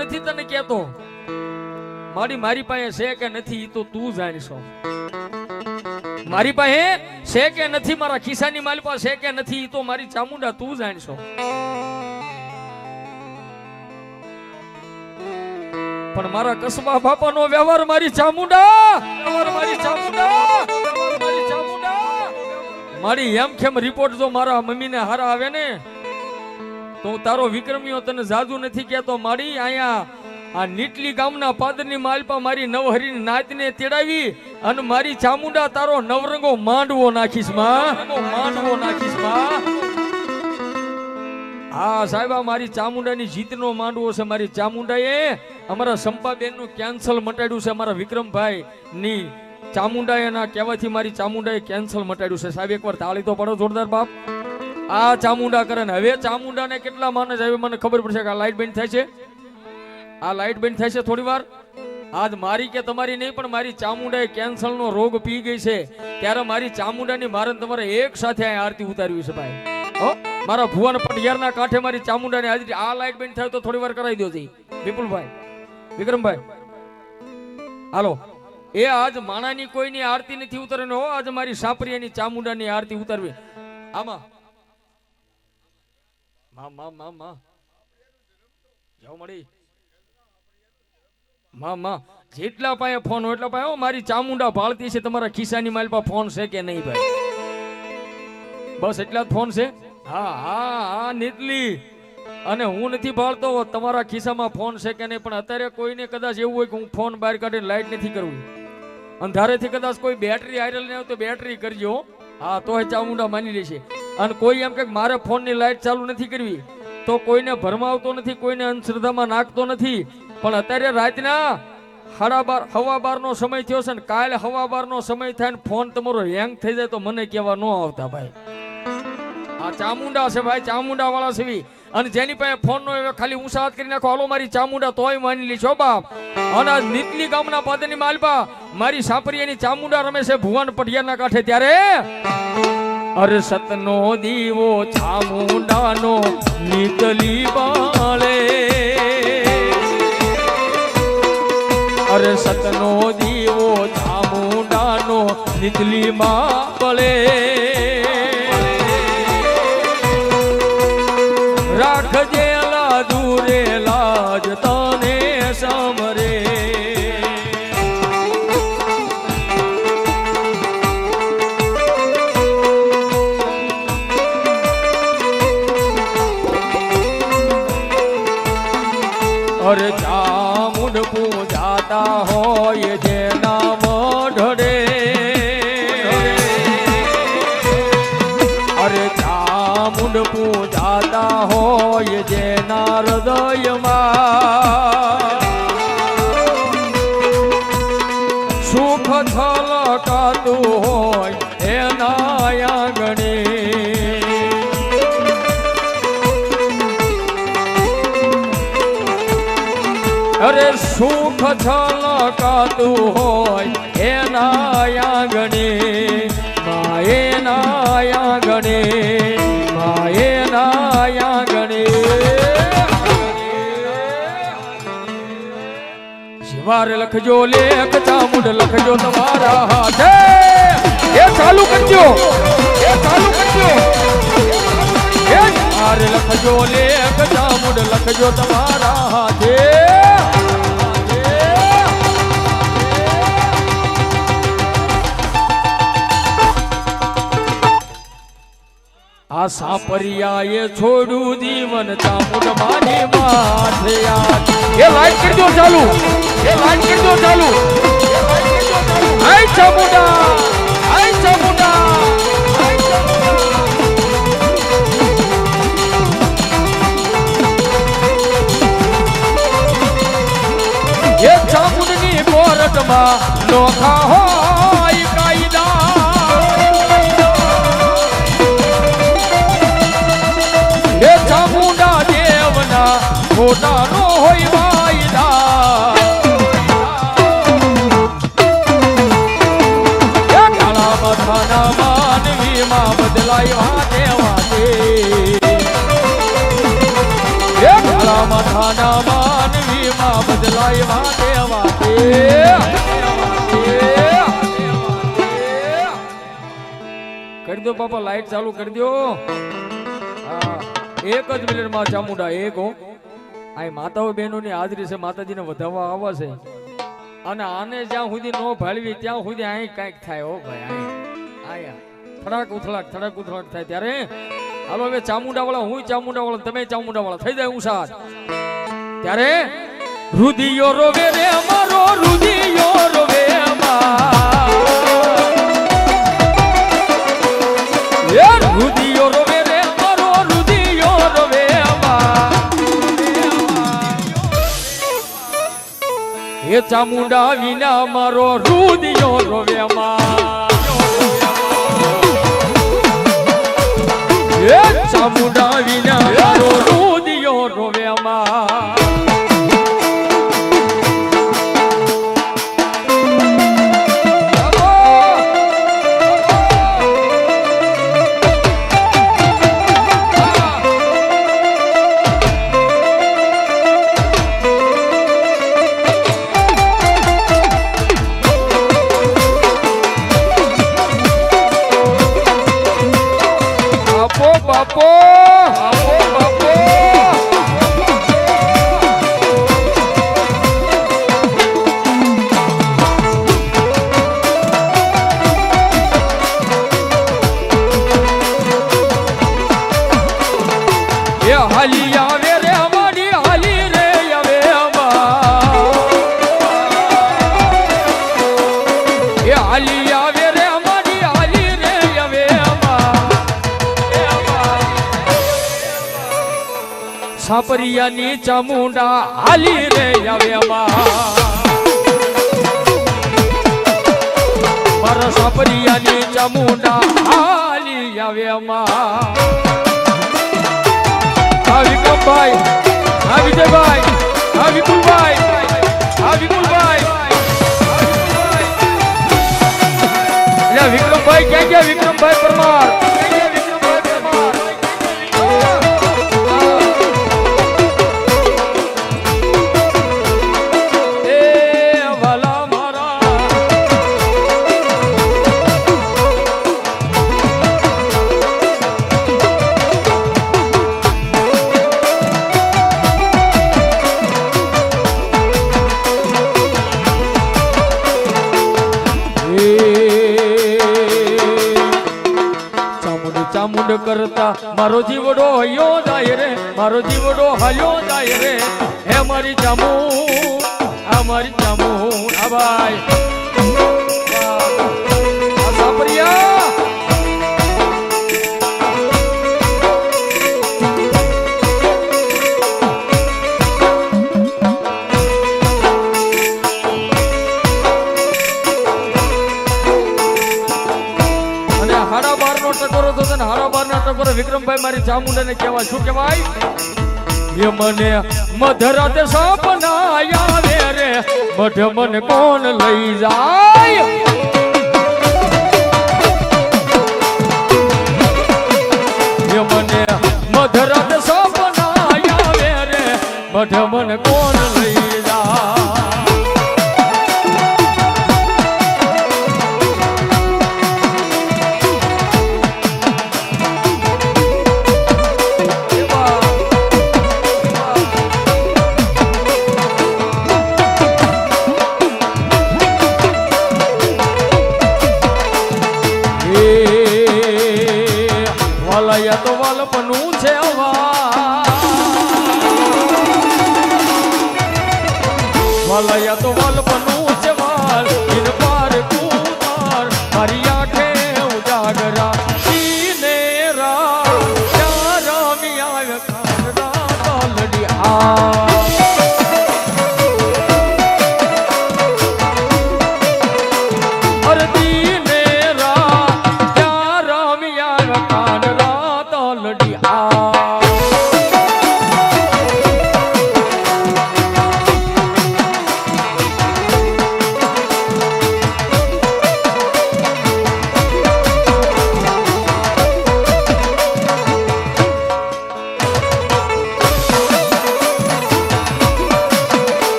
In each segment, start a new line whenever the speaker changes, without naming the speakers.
નથી તને કેતો મારી મારી પાસે છે કે નથી તો તું જાણશો. મારી પાસે છે કે નથી, મારા ખિસ્સાની માલ પાસે છે કે નથી તો મારી ચામુંડા તું જાણશો. પણ મારા કસબા બાપાનો વ્યવહાર મારી ચામુંડા મારી ચામુંડા મારી એમ કેમ રિપોર્ટ જો મારા મમ્મીને હારા આવે ને? તો હું તારો વિક્રમીઓ તને જાજુ નથી કહેતો. મારી અહીંયા આ નીટલી ગામના પાદરની માલપા મારી નવહરીની નાતને તેડાવી અને મારી ચામુંડા તારો નવરંગો માંડવો નાખીશ માંડવો નાખીશ, માં. હા, સાહેબ મારી ચામુંડાની જીતનો માંડવો છે મારી ચામુંડાએ. અમારા સંપાબેનનું કેન્સલ મટાડ્યું છે અમારા વિક્રમભાઈ ની ચામુંડાએ ના કહેવાથી મારી ચામુંડાએ કેન્સલ મટાડ્યું છે. સાહેબ, એકવાર તાળી તો પડો, જોરદાર બાપ. આ ચામુંડા કરે ને. હવે ચામુંડાને કેટલા માને છે? હવે મને ખબર પડશે કે આ લાઈટ બંધ થાય છે. આ લાઈટ બંધ થાય છે થોડી વાર આજ મારી કે તમારી નહીં, પણ મારી ચામુંડાએ કેન્સરનો રોગ પી ગઈ છે. ત્યારે મારી ચામુંડાની મારે તમારે એક સાથે આરતી ઉતારવી છે ભાઈ. હો? મારા ભુવન પટિયારના કાંઠે મારી ચામુંડાની હાજરી આ લાઈટ બેન્ડ થાય તો થોડી વાર કરાવી દો વિપુલભાઈ, વિક્રમભાઈ. હાલો. એ આજ માણાની કોઈની આરતી નથી ઉતારવી હો, આજ મારી સાપરિયાની ચામુંડાની આરતી ઉતારવી. આમાં માં માં માં મળી. માં જેટલા પાસે ફોન હોય એટલા પાસે મારી ચામુંડા ભાળતી છે, તમારા ખિસ્સાની માલ પાસે ફોન છે કે નહીં ભાઈ? બસ એટલા જ ફોન છે? હા હા હા, નીતલી. અને હું નથી ભાળતો, તમારા ખિસ્સામાં ફોન છે કે નહીં, પણ અત્યારે કોઈને કદાચ એવું હોય કે હું ફોન બહાર કાઢીને લાઈટ નથી કરવું અંધારેથી કદાચ કોઈ બેટરી આયરલ નહીં હોય તો બેટરી કરજો, હા. તો ચામુંડા માની લેશે. અને કોઈ એમ કે મારે ફોનની લાઇટ ચાલુ નથી કરવી, તો કોઈને ભરમાવતો નથી, કોઈને અંધશ્રદ્ધામાં નાખતો નથી. પણ અત્યારે રાતના સાડા બાર, હવા બારનો સમય થયો છે ને કાલે હવા બારનો સમય થાય ને ફોન તમારો હેંગ થઈ જાય તો મને કહેવા ન આવતા ભાઈ. આ ચામુંડા છે ભાઈ ચામુંડા વાળા છે અને જેની પાસે ફોન નો ખાલી ઊંચા હાથ કરી નાખો, હાલો મારી ચામુંડા, તોય માની લી છો બાપ. અને આ નીતલી ગામના પાદરની માલપા, મારી સાપરિયાની ચામુંડા રમે છે ભુવન પટિયાના કાંઠે ત્યારે. અરે સતનો દીવો ચામુંડાનો નીતલી બાળે. અરે સતનો દીવો ચામુંડાનો નીતલી માં બળે. છલકાતું હોય એના આંગણે અરે સુખ છલકાતું હોય એના આંગણે માયેના એના આંગણે મા એના આંગણે શિવારે લખજો લેખ, ચામુંડ લખજો તમારા હાથે. એ ચાલુ કરજો. એ ચાલુ કરજો. એ વાર લખજો લેખ, ચામુંડ લખજો તમારા હાથે. આ સાપરિયાએ છોડું જીવન, ચામુંડ મારી માથે એ લાઈટ કરજો ચાલુ. એ લાઈટ કરજો ચાલુ. આય ચામુંડા આય ચામુંડા એ ચામુંડની કોરટમાં નોખા હોય કાયદા. એ ચામુંડા દેવના ખોટા કરી દો બાપા લાઈટ ચાલુ કરી દો. એક જ મિનિટમાં ચામુંડા એક હો. આ માતાઓ બહેનોની હાજરી છે, માતાજીને વધાવવા આવે છે. અને આને જ્યાં સુધી નો ભાળવી, ત્યાં સુધી અહીં કાંઈક થાય હો ભાઈ આયા થડાક ઉથડાક થડાક ઉથડાક થાય ત્યારે હાલો હવે ચામુંડા વાળા હું ચામુંડા વાળા તમે ચામુંડા વાળા થઈ જાય ઉષાદ ત્યારે રુધિયો રોવે રે અમારો રુધિયો રોવે અમાર એ રુધિયો રોવે રે અમારો રુધિયો રોવે અમાર એ ચામુંડા વિના મારો રુધિયો રોવે અમાર ચામુંડા વિના સાપરિયાની ચામુંડા હાલી રે આવે મારા સાપરિયાની ચામુંડા હાલી આવે અમાર હા વિક્રમભાઈ હા વિજયભાઈ હા વિપુલભાઈ હા વિપુલભાઈ વિક્રમભાઈ, ક્યાં ગયા વિક્રમભાઈ પરમાર? મારો જીવડો હયો જાય રે, મારો જીવડો હયો જાય રે. હે મારી ચામુ આ મારી ચામુ વિક્રમભાઈ, મારી ચામુંડાને કહેવાય. શું કહેવાય? એ મને મધરાતે સપના આવે રે. મઢ મને કોણ લઈ જાય? મને મધરાતે સપના આવે રે. મઢ મને કોણ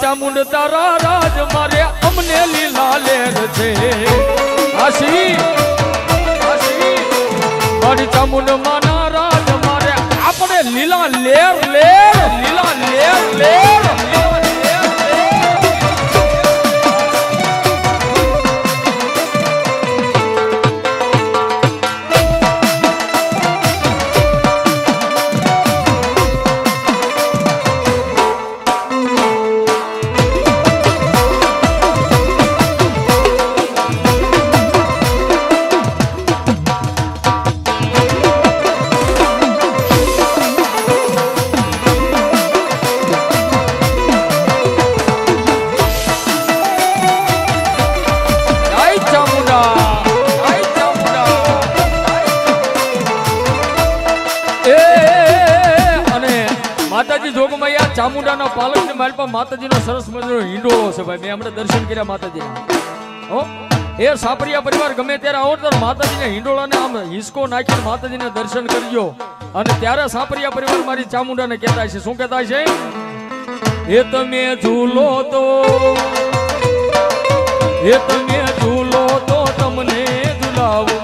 ચામુંડ તારા રાજ મારે અમને લીલા લેર છે. આશી મારી ચામુંડ માના રાજ મારે આપણે લીલા લેર લેર, લીલા લેર લેર માતાજી જોગમૈયા, ચામુંડાના પાલકની મારી પાસે. માતાજીનો સરસ મજાનો હિંડોળો છે ભાઈ. મેં હમણાં દર્શન કર્યા માતાજીના. હો? એ સાપરિયા પરિવાર ગમે ત્યારે આવો ને ત્યારે માતાજીના હિંડોળાને આમ હિસકો નાખીને માતાજીને દર્શન કરજો. અને ત્યારે સાપરિયા પરિવાર મારી ચામુંડાને કહેતા છે. શું કહેતા છે? એ તમે ઝૂલો તો, એ તમે ઝૂલો તો, તમને ઝુલાવું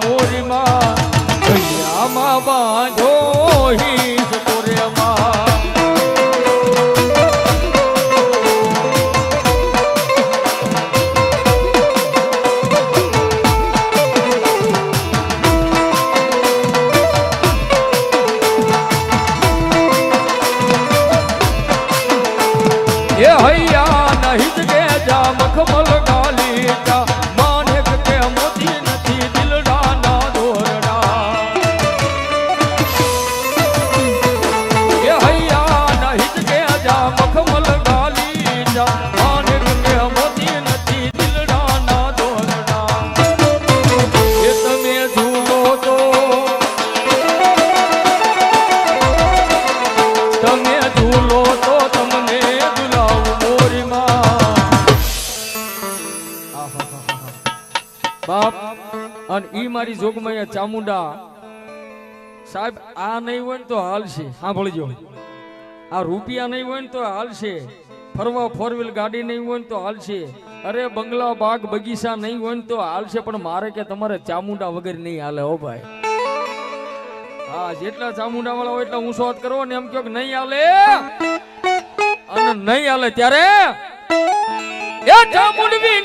બાપ, અને ઈ મારી જોગમૈયા ચામુંડા. સાહેબ, આ નહીં હોય ને તો હાલશે સાંભળજો. આ રૂપિયા નહીં હોય ને તો હાલશે ફરવા ફોર વ્હીલ ગાડી નહીં હોય ને તો હાલશે અરે, બંગલા, બાગ, બગીચા નહીં હોય ને તો હાલશે પણ મારે કે તમારે ચામુંડા વગર નહીં હાલે, હો ભાઈ. હા, જેટલા ચામુંડા વાળા હોય એટલા ઊંચો વાત કરો ને એમ કહો કે નહીં હાલે. અને નહીં હાલે ત્યારે? એ ચામુંડવી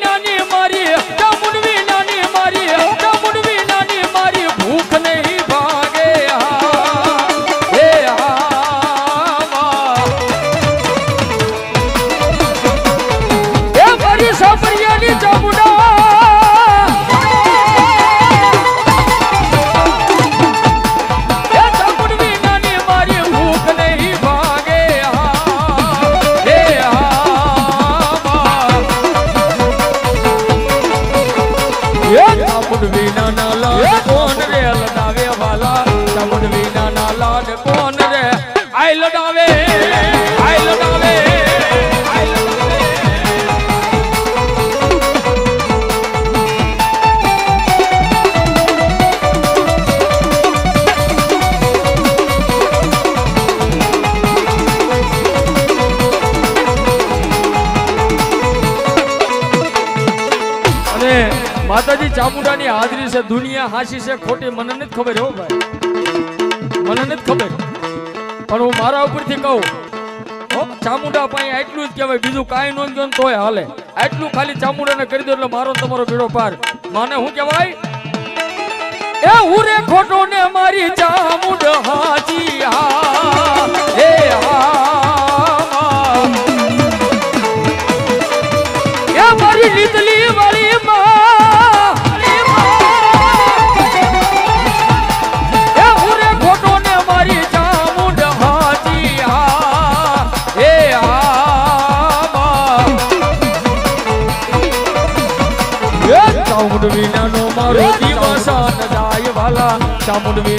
માતાજી ચામુંડાની હાજરી છે દુનિયા હાસી છે ખોટી મને નથી ખબર હો ભાઈ. મને નથી ખબર. પણ હું મારા ઉપરથી કહું હો, ચામુંડા પાસે આટલું જ કહેવાય બીજું કાંઈ નોંધ ગયો તોય હાલે. આટલું ખાલી ચામુંડાને કરી દો એટલે મારો તમારો બેડો પાર. માને શું કહેવાય? એ ઉરે ખોટો ને મારી ચામુંડ હાજી. એ